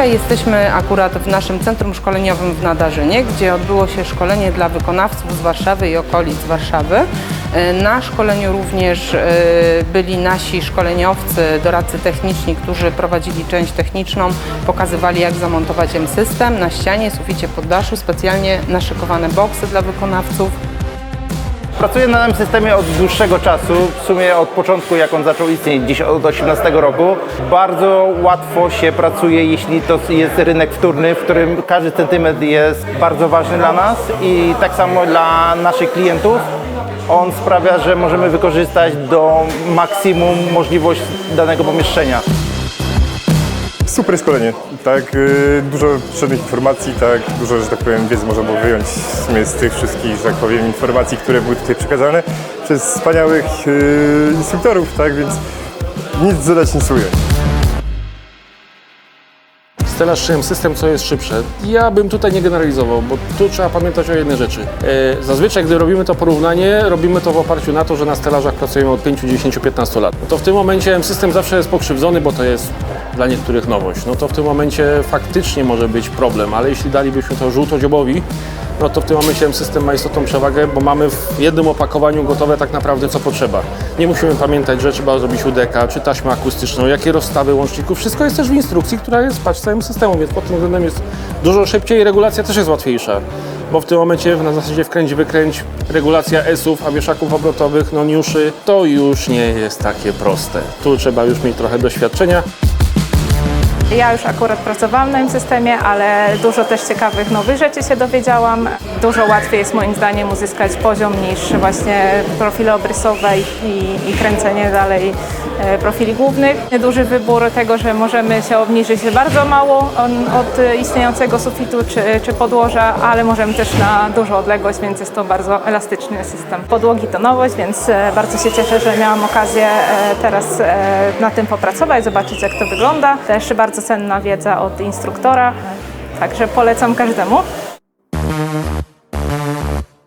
Dzisiaj jesteśmy akurat w naszym centrum szkoleniowym w Nadarzynie, gdzie odbyło się szkolenie dla wykonawców z Warszawy i okolic Warszawy. E, Na szkoleniu również e, byli nasi szkoleniowcy, doradcy techniczni, którzy prowadzili część techniczną, pokazywali jak zamontować M-System na ścianie, suficie, poddaszu, specjalnie naszykowane boksy dla wykonawców. Pracuję na tym systemie od dłuższego czasu, w sumie od początku jak on zaczął istnieć, gdzieś od 18 roku. Bardzo łatwo się pracuje, jeśli to jest rynek wtórny, w którym każdy centymetr jest bardzo ważny dla nas i tak samo dla naszych klientów. On sprawia, że możemy wykorzystać do maksimum możliwość danego pomieszczenia. Super szkolenie, tak, y, dużo przednich informacji, tak, dużo, że tak powiem, wiedzy można było wyjąć z tych wszystkich, że tak powiem, informacji, które były tutaj przekazane przez wspaniałych y, instruktorów, tak, więc nic dodać, nic ująć. Stelaż czy system, co jest szybsze? Ja bym tutaj nie generalizował, bo tu trzeba pamiętać o jednej rzeczy. E, zazwyczaj, gdy robimy to porównanie, robimy to w oparciu na to, że na stelażach pracujemy od 5, 10, 15 lat. To w tym momencie system zawsze jest pokrzywdzony, bo to jest dla niektórych nowość. No to w tym momencie faktycznie może być problem, ale jeśli dalibyśmy to żółtodziobowi, no to w tym momencie system ma istotną przewagę, bo mamy w jednym opakowaniu gotowe tak naprawdę co potrzeba. Nie musimy pamiętać, że trzeba zrobić UDK, czy taśmę akustyczną, jakie rozstawy łączników. Wszystko jest też w instrukcji, która jest w paczce całym systemu, więc pod tym względem jest dużo szybciej i regulacja też jest łatwiejsza. Bo w tym momencie na zasadzie wkręć, wykręć, regulacja S-ów, a wieszaków obrotowych, no niuszy, to już nie jest takie proste. Tu trzeba już mieć trochę doświadczenia. Ja już akurat pracowałam na tym systemie, ale dużo też ciekawych nowych rzeczy się dowiedziałam. Dużo łatwiej jest moim zdaniem uzyskać poziom niż właśnie profile obrysowe i, i, i kręcenie dalej e, profili głównych. Duży wybór tego, że możemy się obniżyć bardzo mało od istniejącego sufitu czy, czy podłoża, ale możemy też na dużą odległość, więc jest to bardzo elastyczny system. Podłogi to nowość, więc e, bardzo się cieszę, że miałam okazję e, teraz na tym popracować, zobaczyć jak to wygląda. Też bardzo cenna wiedza od instruktora, także polecam każdemu.